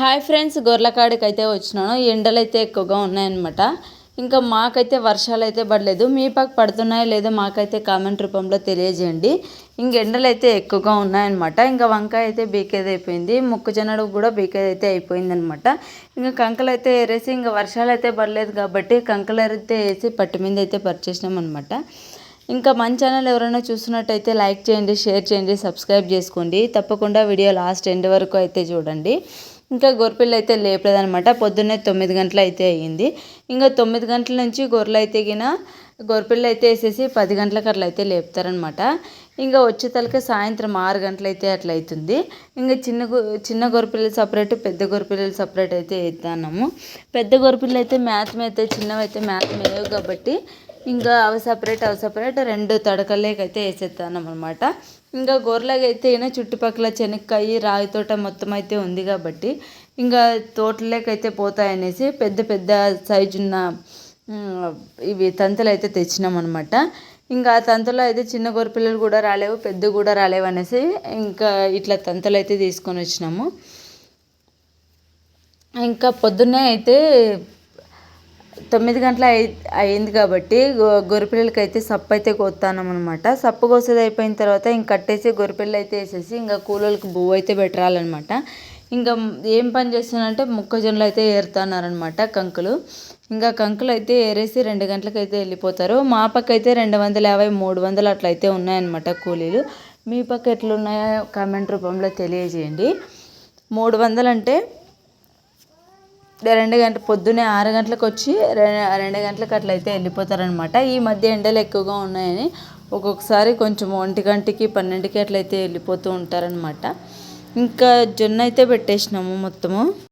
Hi friends గొర్రెకాడికి అయితే వచ్చినాను. ఎండలు అయితే ఎక్కువగా ఉన్నాయన్నమాట. ఇంకా మాకైతే వర్షాలు అయితే పడలేదు. మీ పక్క పడుతున్నాయో లేదో మాకైతే కామెంట్ రూపంలో తెలియజేయండి. ఇంక ఎండలు అయితే ఎక్కువగా ఉన్నాయన్నమాట. ఇంకా వంకాయ అయితే బీకేది అయిపోయింది మొక్కజొన్నడు కూడా బీకేది అయితే అయిపోయిందనమాట ఇంకా కంకలు అయితే ఏరేసి ఇంకా వర్షాలు అయితే పడలేదు కాబట్టి కంకలు అయితే వేసి పట్టు మీద అయితే పరిచేసినాం అనమాట ఇంకా మన ఛానల్ ఎవరైనా చూస్తున్నట్టయితే లైక్ చేయండి షేర్ చేయండి సబ్స్క్రైబ్ చేసుకోండి. తప్పకుండా వీడియో లాస్ట్ ఎండ్ వరకు అయితే చూడండి. ఇంకా గొర్రెపిల్ల అయితే లేపలేదనమాట పొద్దున్నే తొమ్మిది గంటలు అయితే అయ్యింది. ఇంకా తొమ్మిది గంటల నుంచి గొర్రెలు అయితే గిన గొర్రెపిల్ల అయితే వేసేసి పది గంటలకు అట్లా అయితే లేపుతారనమాట ఇంకా వచ్చే తలకే సాయంత్రం ఆరు గంటలు అయితే అట్లా అవుతుంది ఇంకా చిన్న చిన్న గొర్రెపిల్లలు సపరేట్ పెద్ద గొర్రెపిల్లలు సపరేట్ అయితే వేస్తాము పెద్ద గొర్రెపిల్లలు అయితే మ్యాథ్ మీద చిన్నవి అయితే మ్యాథ్ మేయవు కాబట్టి ఇంకా అవి సపరేట్ అవి సపరేట్ రెండు తడకలేకైతే వేసేస్తాను అనమాట ఇంకా గొర్రెలకి అయినా చుట్టుపక్కల చెనక్కాయ రాగి తోట మొత్తం అయితే ఉంది కాబట్టి ఇంకా తోటలేకైతే పోతాయనేసి పెద్ద పెద్ద సైజున్న ఇవి తంతలు అయితే తెచ్చినాం అనమాట ఇంకా ఆ తంతలో అయితే చిన్న గొర్రెపిల్లలు కూడా రాలేవు పెద్ద కూడా రాలేవు అనేసి ఇంకా ఇట్లా తంతలు అయితే తీసుకొని వచ్చినాము. ఇంకా పొద్దున్నే అయితే తొమ్మిది గంటల అయింది కాబట్టి గొర్రెపిల్లలకి అయితే సప్పు అయితే అనమాట సప్పు కోసేది అయిపోయిన తర్వాత ఇంక కట్టేసి గొర్రెపిల్లలు అయితే వేసేసి ఇంకా కూలోళ్ళకి బువ్వు అయితే పెట్టాలన్నమాట ఇంకా ఏం పని చేస్తున్నానంటే మొక్కజొన్నలు అయితే ఏరుతున్నారనమాట కంకులు. ఇంకా కంకులు అయితే ఏరేసి రెండు గంటలకు అయితే వెళ్ళిపోతారు. మా పక్క అయితే రెండు వందల యాభై మూడు వందలు అట్లయితే ఉన్నాయన్నమాట కూలీలు. మీ పక్క ఎట్లున్నాయో కామెంట్ రూపంలో తెలియజేయండి. మూడు వందలు అంటే రెండు గంటల పొద్దున్నే ఆరు గంటలకు వచ్చి రెండు గంటలకు అట్లా అయితే వెళ్ళిపోతారనమాట ఈ మధ్య ఎండలు ఎక్కువగా ఉన్నాయని ఒక్కొక్కసారి కొంచెం ఒంటి గంటకి పన్నెండుకి అట్లయితే వెళ్ళిపోతూ ఉంటారనమాట ఇంకా జొన్న అయితే పెట్టేసినాము మొత్తము.